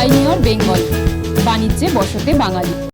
Pioneer Bengal. বাণিজ্যে বসতে বাঙালি।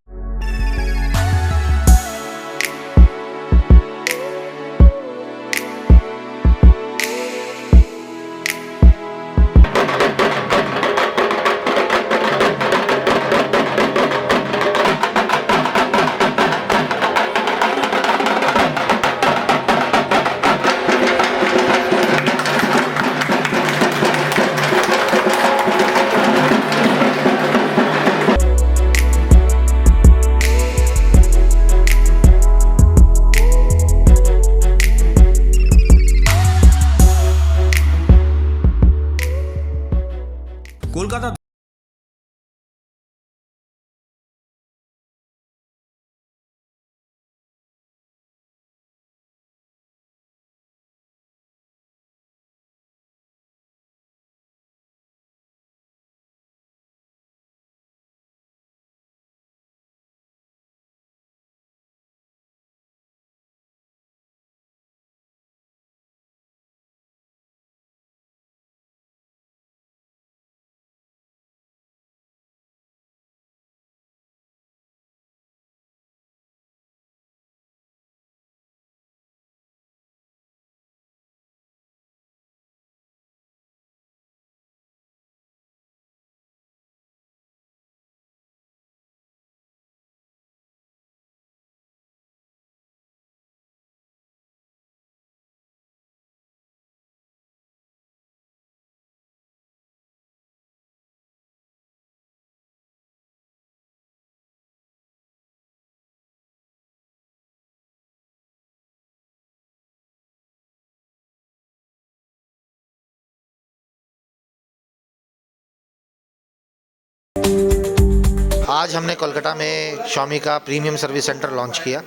आज हमने कोलकाता में शॉमी का प्रीमियम सर्विस सेंटर लॉन्च किया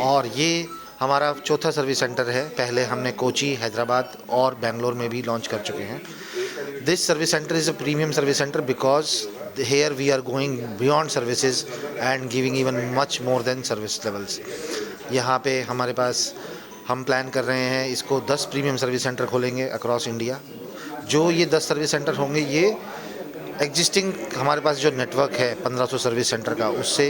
और ये हमारा चौथा सर्विस सेंटर है। पहले हमने कोची, हैदराबाद और बेंगलोर में भी लॉन्च कर चुके हैं। This service centre is a premium service centre because here we are going beyond services and giving even much more than service levels यहाँ पे हमारे पास हम प्लान कर रहे हैं, इसको 10 प्रीमियम सर्विस सेंटर खोलेंगे अक्रॉस इंडिया जो ये 10 सर्विस सेंटर होंगे, ये एग्जिस्टिंग हमारे पास जो नेटवर्क है 1500 सर्विस सेंटर का, उससे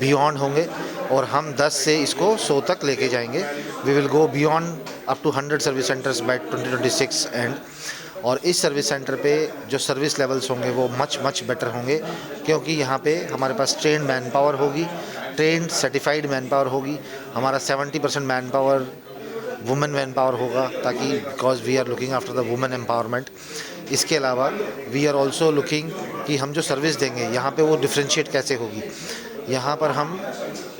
बियॉन्ड होंगे और हम 10 से इसको 100 तक लेके जाएँगे। We will go beyond up to 100 service centres by 2026 and और इस सर्विस सेंटर पे जो सर्विस लेवल्स होंगे, वो मच मच बेटर होंगे, क्योंकि यहाँ पे हमारे पास ट्रेन मैन पावर होगी ट्रेन सर्टिफाइड मैन पावर होगी। हमारा 70 percent man power women man power होगा, ताकि because we are looking after the women empowerment इसके अलावा वी आर ऑल्सो लुकिंग कि हम जो सर्विस देंगे, यहाँ पे वो डिफ्रेंशिएट कैसे होगी? यहाँ पर हम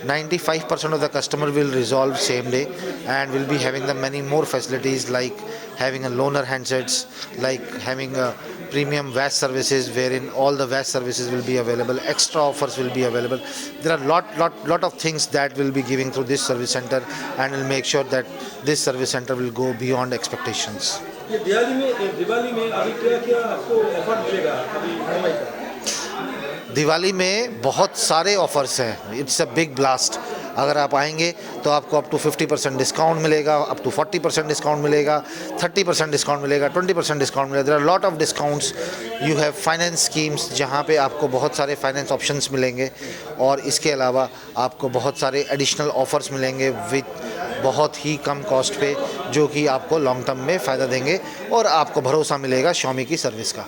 95% of the customer will resolve same day and will भी having the many more facilities like having a loaner handsets like having a premium VAS services where in all the VAS services will भी available extra offers will भी available there are lot lot lot of things that will भी giving through this service centre and will make sure that this service centre will go beyond expectations ये दिवाली में दिवाली में अभी क्या क्या आपको offer मिलेगा अभी मुंबई का? दिवाली में बहुत सारे ऑफर्स हैं। इट्स अ बिग ब्लास्ट अगर आप आएँगे तो आपको अप टू 50 परसेंट डिस्काउंट मिलेगा अप टू 40 परसेंट डिस्काउंट मिलेगा 30 परसेंट डिस्काउंट मिलेगा 20 परसेंट डिस्काउंट मिलेगा। There are lot of discounts you have finance schemes जहाँ पे आपको बहुत सारे फाइनेंस ऑप्शंस मिलेंगे और इसके अलावा आपको बहुत सारे एडिशनल ऑफर्स मिलेंगे विथ बहुत ही कम कॉस्ट पे, जो कि आपको लॉन्ग टर्म में फ़ायदा देंगे और आपको भरोसा मिलेगा शॉमी की सर्विस का।